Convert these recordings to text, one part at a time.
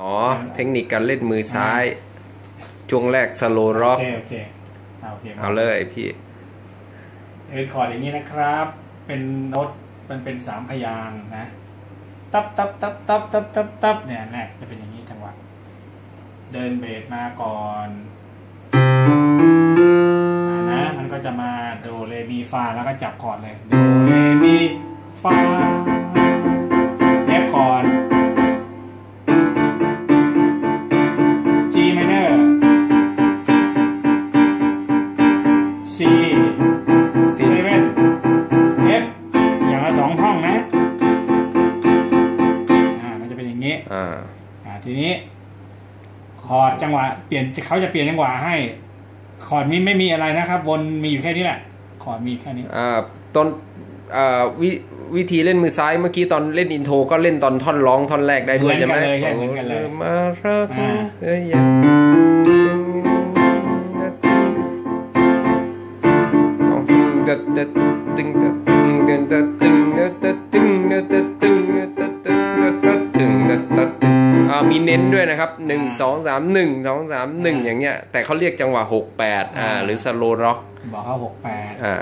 อ๋อเทคนิคการเล่นมือซ้าย ช่วงแรกสโลร็อกโอเคโอเคเอาโอเคเอาเลยพี่เออคอร์ดอย่างนี้นะครับ เป็นโน้ตมันเป็นสามพยางค์นะตับตับตับตับตับตับตับเนี่ยแรกจะเป็นอย่างนี้จังหวะเดินเบสมาก่อนอ่านะมันก็จะมาโดเรมีฟาแล้วก็จับคอร์ดเลยโดเรมีฟา C ซี7 F อย่างละสองห้องนะ อ่า มันจะเป็นอย่างนี้ อ่า อ่า ทีนี้ คอร์ดจังหวะ เปลี่ยนเขาจะเปลี่ยนจังหวะให้ คอร์ดมีไม่มีอะไรนะครับ วนมีอยู่แค่นี้แหละ คอร์ดมีแค่นี้ อ่า ตอนอ่าวิวิธีเล่นมือซ้ายเมื่อกี้ตอนเล่นอินโทรก็เล่นตอนท่อนร้องท่อนแรกได้ด้วยใช่ไหมเหมือนกันเลยใช่เหมือนกันเลยมารัก มีเน้นด้วยนะครับหนึ่งสองสามหนึ่งสองสามหนึ่งอย่างเงี้ย แต่เขาเรียกจังหวะหกแปดอ่า หรือสโลร็อกบอกเขาหกแปดอ่า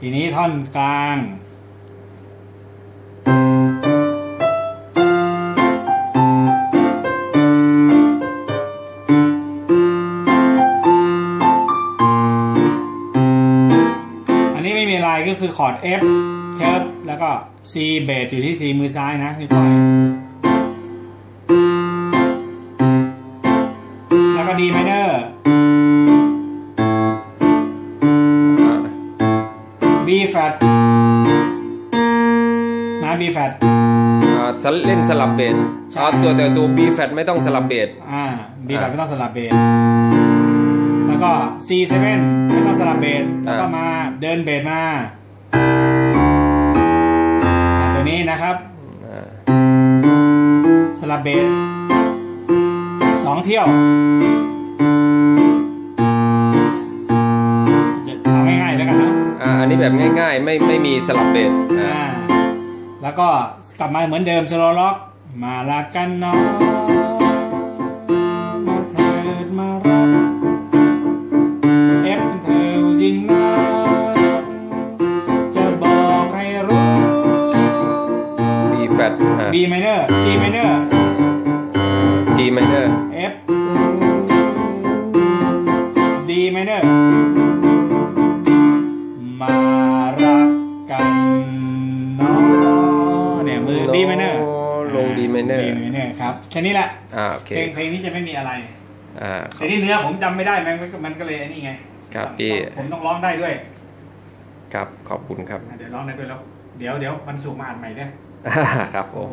ทีนี้ท่อนกลาง ไม่มีอะไรก็คือคอร์ด F เชิบแล้วก็ C เบสอยู่ที่ C มือซ้ายนะนี่ค่อยแล้วก็ D minor B flat นะ B flat อ่าจะเล่นสลับเบสใช่อ๋อตัวแต่ตัว B flat ไม่ต้องสลับเบสอ่า B อ่า flat ไม่ต้องสลับเบส แล้วก็ C 7 ไม่ต้องสลับเบสแล้วก็อ่ามมาเดินเบสมาอ่าตัวนี้นะครับอ่าสลับเบสสองเที่ยวจะเอาง่ายๆแล้วกันเนาะอ่าอันนี้แบบง่ายๆ ไม่ไม่มีสลับเบสอ่าอ่าแล้วก็กลับมาเหมือนเดิมสโลล็อก มาละกันเนาะ B minor G minor G minor F D minor มารักกันเนาะเนี่ยมือ D minor ลง D minor D minor ครับ แค่นี้แหละอ่าโอเคเพลงเพลงนี้จะไม่มีอะไรอ่าครัแต่บที่เนื้อผมจำไม่ได้มันก็มันก็เลยไอ้นี่ไง ครับพี่ผมต้องร้องได้ด้วย ครับขอบคุณครับ เดี๋ยวร้องได้ด้วยแล้ว เดี๋ยวเดี๋ยววันศุกร์มาอ่านใหม่เนี่ย ครับผม